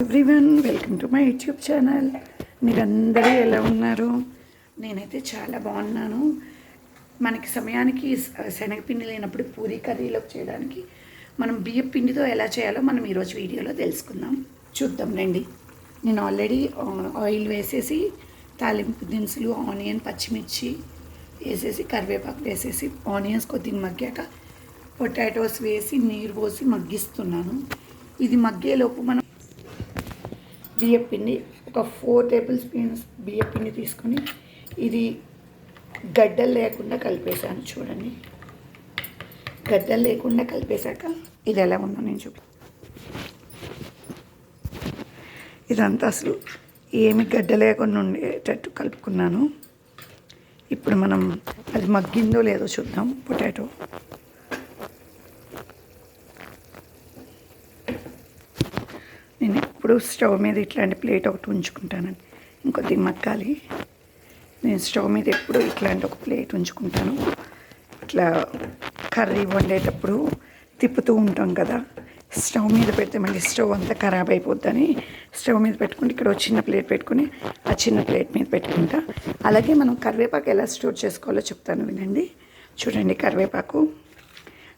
Everyone welcome to my YouTube channel మీరందరూ ఎలా ఉన్నారు? నేనైతే చాలా బాగున్నాను. మనకి సమయానికి శనగపిండి లేనప్పుడు పూరీ కర్రీలోకి చేయడానికి మనం బియ్యం పిండితో ఎలా చేయాలో మనం ఈరోజు వీడియోలో తెలుసుకుందాం. చూద్దాం రండి. నేను ఆల్రెడీ ఆయిల్ వేసేసి తాలింపు దినుసులు ఆనియన్ పచ్చిమిర్చి వేసేసి కరివేపాకు వేసేసి ఆనియన్స్ కొద్దిగా మగ్గాక పొటాటోస్ వేసి నీరు పోసి మగ్గిస్తున్నాను. ఇది మగ్గేలోపు మనం బియ్య పిండి ఒక ఫోర్ టేబుల్ స్పూన్స్ బియ్య పిండి తీసుకొని ఇది గడ్డలు లేకుండా కలిపేసాను చూడండి. గడ్డలు లేకుండా కలిపేశాక ఇది ఎలా ఉందో నేను చూపి ఇదంతా అసలు ఏమి గడ్డ లేకుండా ఉండేటట్టు కలుపుకున్నాను. ఇప్పుడు మనం అది మగ్గిందో లేదో చూద్దాం పొటాటో నేను ఎప్పుడు స్టవ్ మీద ఇట్లాంటి ప్లేట్ ఒకటి ఉంచుకుంటానండి ఇంకొద్ది మక్కాలి నేను స్టవ్ మీద ఎప్పుడు ఇట్లాంటి ఒక ప్లేట్ ఉంచుకుంటాను. ఇట్లా కర్రీ వండేటప్పుడు తిప్పుతూ ఉంటాం కదా. స్టవ్ మీద పెడితే మళ్ళీ స్టవ్ అంతా ఖరాబ్ అయిపోద్దని స్టవ్ మీద పెట్టుకుంటే ఇక్కడ ఒక చిన్న ప్లేట్ పెట్టుకుని ఆ చిన్న ప్లేట్ మీద పెట్టుకుంటా. అలాగే మనం కరివేపాకు ఎలా స్టోర్ చేసుకోవాలో చెప్తాను వినండి. చూడండి కరివేపాకు.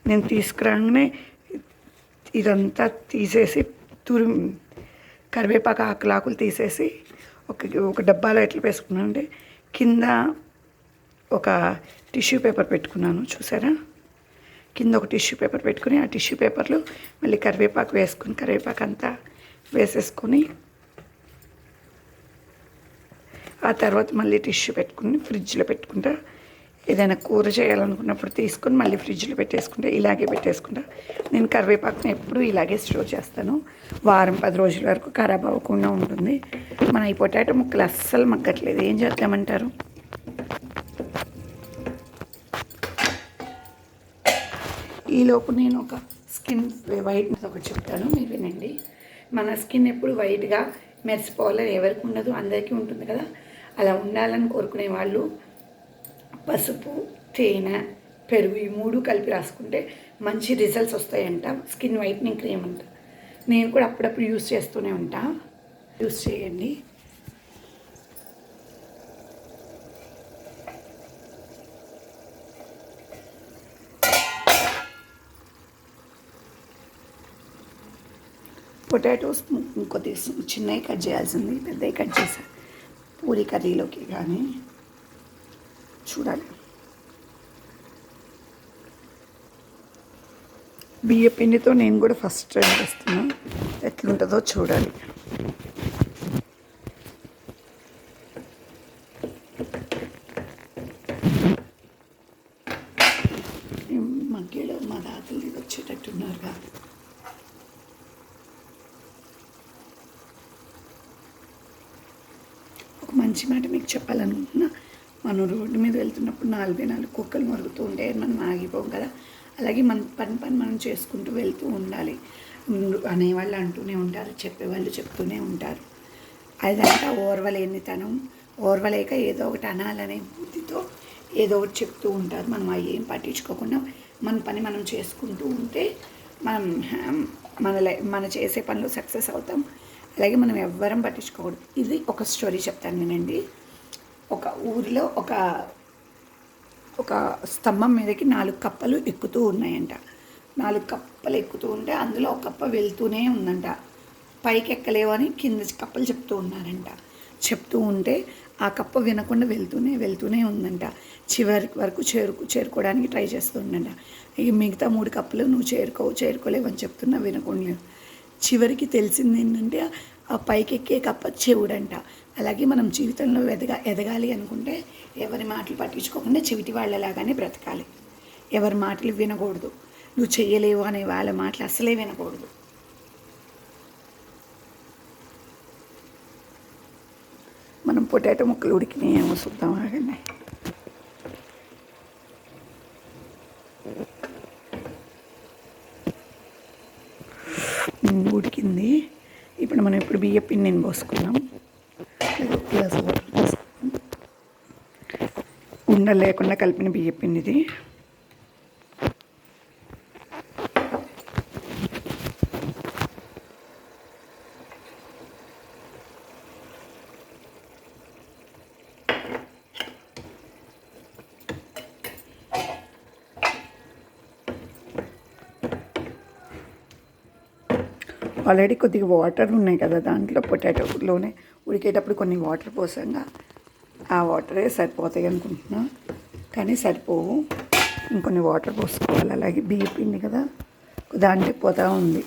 నేను తీసుకురాగానే ఇదంతా తీసేసి తురి కరివేపాకు ఆకులు ఆకులు తీసేసి ఒక ఒక డబ్బాలో ఎట్లా వేసుకున్నాను కింద ఒక టిష్యూ పేపర్ పెట్టుకున్నాను చూసారా? కింద ఒక టిష్యూ పేపర్ పెట్టుకుని ఆ టిష్యూ పేపర్లో మళ్ళీ కరివేపాకు వేసుకుని కరివేపాకు అంతా వేసేసుకొని ఆ తర్వాత మళ్ళీ టిష్యూ పెట్టుకుని ఫ్రిడ్జ్లో పెట్టుకుంటా ఏదైనా కూర చేయాలనుకున్నప్పుడు తీసుకొని మళ్ళీ ఫ్రిడ్జ్లో పెట్టేసుకుంటా ఇలాగే పెట్టేసుకుంటా. నేను కరివేపాకుని ఎప్పుడూ ఇలాగే స్టోర్ చేస్తాను. వారం పది రోజుల వరకు ఖరాబ్ అవ్వకుండా ఉంటుంది. మన ఈ పొటాటో ముక్కలు అస్సలు మగ్గట్లేదు. ఏం చేద్దామంటారు? ఈలోపు నేను ఒక స్కిన్ వైట్ ఒకటి చెప్తాను. మీరు వినండి. మన స్కిన్ ఎప్పుడు వైట్గా మెరిసిపోవాలని ఎవరికి ఉండదు. అందరికీ ఉంటుంది కదా. అలా ఉండాలని కోరుకునే వాళ్ళు పసుపు తేనె పెరుగు ఈ మూడు కలిపి రాసుకుంటే మంచి రిజల్ట్స్ వస్తాయంట. స్కిన్ వైట్నింగ్ క్రీమ్ అంట. నేను కూడా అప్పుడప్పుడు యూస్ చేస్తూనే ఉంటా. యూస్ చేయండి. పొటాటోస్ కొద్ది చిన్నవి కట్ చేయాల్సింది పెద్దవి కట్ చేశాను పూరి కర్రీలోకి కానీ. చూడాలి. బియ్య పిండితో నేను కూడా ఫస్ట్ ట్రై చేస్తున్నా. ఎట్లుంటుందో చూడాలి. ఈ మధ్యలో మా దాతలు వచ్చేటట్టున్నారుగా ఒక మంచి మాట మీకు చెప్పాలనుకుంటున్నా. మనం రోడ్డు మీద వెళ్తున్నప్పుడు నాలుగు నాలుగు కుక్కలు మరుగుతూ ఉంటే మనం ఆగిపోం కదా. అలాగే మన పని పని మనం చేసుకుంటూ వెళ్తూ ఉండాలి. అనేవాళ్ళు అంటూనే ఉంటారు చెప్పేవాళ్ళు చెప్తూనే ఉంటారు. అదంతా ఓర్వలేనితనం ఓర్వలేక ఏదో ఒకటి అనాలనే బుద్ధితో ఏదో ఒకటి చెప్తూ ఉంటారు. మనం అవి ఏం పట్టించుకోకుండా మన పని మనం చేసుకుంటూ ఉంటే మనం మన లై- మన చేసే పనిలో సక్సెస్ అవుతాం. అలాగే మనం ఎవ్వరం పట్టించుకోకూడదు. ఇది ఒక స్టోరీ చెప్తాను నేనండి ఒక ఊరిలో ఒక ఒక స్తంభం మీదకి నాలుగు కప్పలు ఎక్కుతూ ఉన్నాయంట. నాలుగు కప్పలు ఎక్కుతూ ఉంటే అందులో ఒక కప్ప వెళ్తూనే ఉందంట. పైకి ఎక్కలేవు అని కింద కప్పలు చెప్తూ ఉన్నారంట. చెప్తూ ఉంటే ఆ కప్ప వినకుండా వెళ్తూనే వెళ్తూనే ఉందంట. చివరి వరకు చేరుకు చేరుకోవడానికి ట్రై చేస్తూ ఉందంట. ఇక మిగతా మూడు కప్పలు నువ్వు చేరుకోవు చేరుకోలేవు అని చెప్తున్నా వినకుండా. చివరికి తెలిసింది ఏంటంటే ఆ పైకెక్కే కప్ప చెవుడంట. అలాగే మనం జీవితంలో ఎదగా ఎదగాలి అనుకుంటే ఎవరి మాటలు పట్టించుకోకుండా చెవిటి వాళ్ళలాగానే బ్రతకాలి. ఎవరి మాటలు వినకూడదు. నువ్వు చెయ్యలేవు అనే వాళ్ళ మాటలు అసలే వినకూడదు. మనం పొటాటో ముక్కలు ఉడికినాయి ఏమో చూద్దాం ఆగండి. ఉడికింది. ఇక్కడ మనం ఇప్పుడు బియ్య పిండిని పోసుకున్నాం ఒక గ్లాస్ వాటర్ పోసుకున్నాం ఉండలు లేకుండా కలిపిన బియ్య పిండిది. ఆల్రెడీ కొద్దిగా వాటర్ ఉన్నాయి కదా దాంట్లో పొటాటోలోనే ఉడికేటప్పుడు కొన్ని వాటర్ పోసాగా ఆ వాటరే సరిపోతాయి అనుకుంటున్నా. కానీ సరిపోవు. ఇంకొన్ని వాటర్ పోసుకోవాలి. అలాగే బియ్య పిండి కదా దాంట్లో పోతా ఉంది.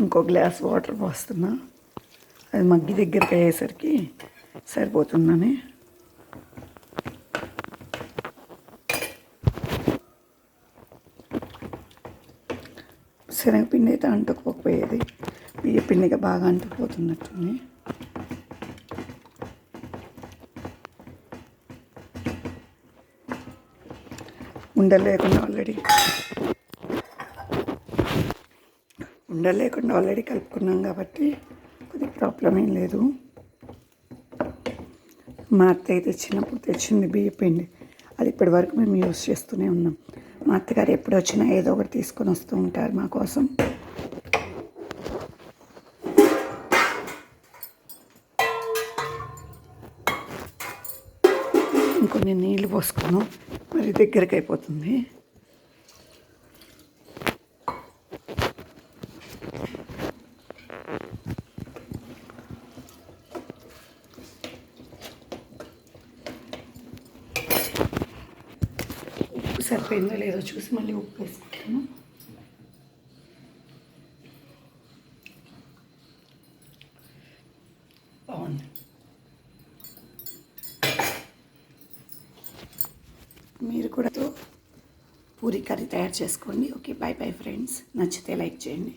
ఇంకో గ్లాస్ వాటర్ పోస్తున్నా. అది మగ్గి దగ్గరికి అయ్యేసరికి సరిపోతుందని. శనగపిండి అయితే అంటుకుపోయేది బియ్య పిండిగా బాగా అంటుకుపోతున్నట్టుంది. ఉండలేకుండా ఆల్రెడీ ఉండలేకుండా ఆల్రెడీ కలుపుకున్నాం కాబట్టి కొద్దిగా ప్రాబ్లం ఏం లేదు. మా అత్తయ్య తెచ్చినప్పుడు తెచ్చింది బియ్య పిండి అది ఇప్పటి వరకు మేము యూస్ చేస్తూనే ఉన్నాం. మా అత్తగారు ఎప్పుడు వచ్చినా ఏదో ఒకటి తీసుకొని వస్తూ ఉంటారు మా కోసం. ఇంకొన్ని నీళ్ళు పోసుకున్నాం. మరి దగ్గరికి అయిపోతుంది సరిపోయిందో లేదో చూసి మళ్ళీ ఉప్పు వేసుకుంటాను బాగుంది. మీరు కూడా పూరి కర్రీ తయారు చేసుకోండి. Okay bye bye friends. నచ్చితే లైక్ చేయండి.